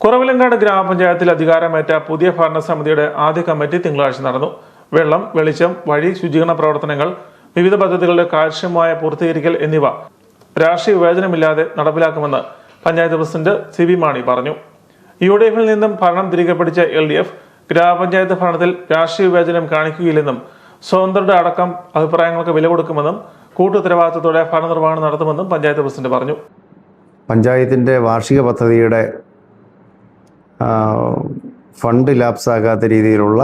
കുറവിലങ്ങാട് ഗ്രാമപഞ്ചായത്തിൽ അധികാരമേറ്റ പുതിയ ഭരണസമിതിയുടെ ആദ്യ കമ്മിറ്റി തിങ്കളാഴ്ച നടന്നു. വെള്ളം വെളിച്ചം വഴി ശുചീകരണ പ്രവർത്തനങ്ങൾ വിവിധ പദ്ധതികളുടെ കാര്യക്ഷമമായ പൂർത്തീകരിക്കൽ എന്നിവ രാഷ്ട്രീയ വിവേചനമില്ലാതെ നടപ്പിലാക്കുമെന്ന് panchayat president C V Mani പറഞ്ഞു. യു ഡി എഫിൽ നിന്നും ഭരണം തിരികെ പിടിച്ച എൽ ഡി എഫ് ഗ്രാമപഞ്ചായത്ത് ഭരണത്തിൽ രാഷ്ട്രീയ വിവേചനം കാണിക്കുകയില്ലെന്നും സ്വതന്ത്രരുടെ അടക്കം അഭിപ്രായങ്ങൾക്ക് വില കൊടുക്കുമെന്നും കൂട്ടുത്തരവാദിത്തത്തോടെ ഭരണനിർവഹണം നടത്തുമെന്നും പഞ്ചായത്ത് പ്രസിഡന്റ് പറഞ്ഞു. പഞ്ചായത്തിന്റെ വാർഷിക പദ്ധതിയുടെ ഫണ്ട് ലാപ്സാകാത്ത രീതിയിലുള്ള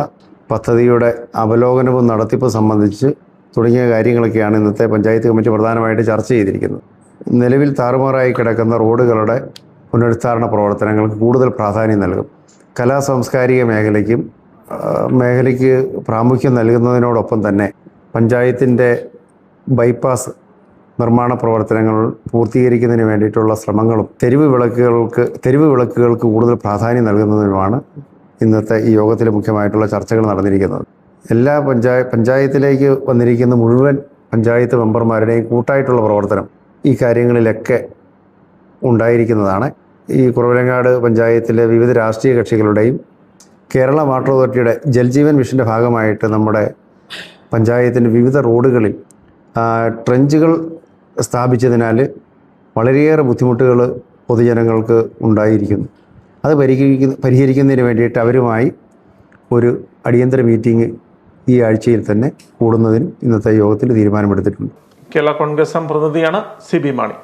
പദ്ധതിയുടെ അവലോകനവും നടത്തിപ്പും സംബന്ധിച്ച് തുടങ്ങിയ കാര്യങ്ങളൊക്കെയാണ് ഇന്നത്തെ പഞ്ചായത്ത് കമ്മിറ്റി പ്രധാനമായിട്ട് ചർച്ച ചെയ്തിരിക്കുന്നത്. നിലവിൽ താറുമാറായി കിടക്കുന്ന റോഡുകളുടെ പുനരുദ്ധാരണ പ്രവർത്തനങ്ങൾക്ക് കൂടുതൽ പ്രാധാന്യം നൽകും. കലാ സാംസ്കാരിക മേഖലയ്ക്കും മേഖലയ്ക്ക് പ്രാമുഖ്യം നൽകുന്നതിനോടൊപ്പം തന്നെ പഞ്ചായത്തിന്റെ ബൈപ്പാസ് നിർമ്മാണ പ്രവർത്തനങ്ങൾ പൂർത്തീകരിക്കുന്നതിന് വേണ്ടിയിട്ടുള്ള ശ്രമങ്ങളും തെരുവ് വിളക്കുകൾക്ക് തെരുവ് വിളക്കുകൾക്ക് കൂടുതൽ പ്രാധാന്യം നൽകുന്നതിനുമാണ് ഇന്നത്തെ ഈ യോഗത്തിൽ മുഖ്യമായിട്ടുള്ള ചർച്ചകൾ നടന്നിരിക്കുന്നത്. എല്ലാ പഞ്ചായ പഞ്ചായത്തിലേക്ക് വന്നിരിക്കുന്ന മുഴുവൻ പഞ്ചായത്ത് മെമ്പർമാരുടെയും കൂട്ടായിട്ടുള്ള പ്രവർത്തനം ഈ കാര്യങ്ങളിലൊക്കെ ഉണ്ടായിരിക്കുന്നതാണ്. ഈ കുറവിലങ്ങാട് പഞ്ചായത്തിലെ വിവിധ രാഷ്ട്രീയ കക്ഷികളുടെയും കേരള വാട്ടർ അതോറിറ്റിയുടെ ജൽജീവൻ മിഷന്റെ ഭാഗമായിട്ട് നമ്മുടെ പഞ്ചായത്തിന്റെ വിവിധ റോഡുകളിൽ ട്രഞ്ചുകൾ സ്ഥാപിച്ചതിനാൽ വളരെയേറെ ബുദ്ധിമുട്ടുകൾ പൊതുജനങ്ങൾക്ക് ഉണ്ടായിരിക്കുന്നു. അത് പരിഹരിക്കുന്ന പരിഹരിക്കുന്നതിന് വേണ്ടിയിട്ട് അവരുമായി ഒരു അടിയന്തര മീറ്റിംഗ് ഈ ആഴ്ചയിൽ തന്നെ കൂടുന്നതിന് ഇന്നത്തെ യോഗത്തിൽ തീരുമാനമെടുത്തിട്ടുണ്ട്. കേരള കോൺഗ്രസ് പ്രതിനിധിയാണ് സി ബി മാണി.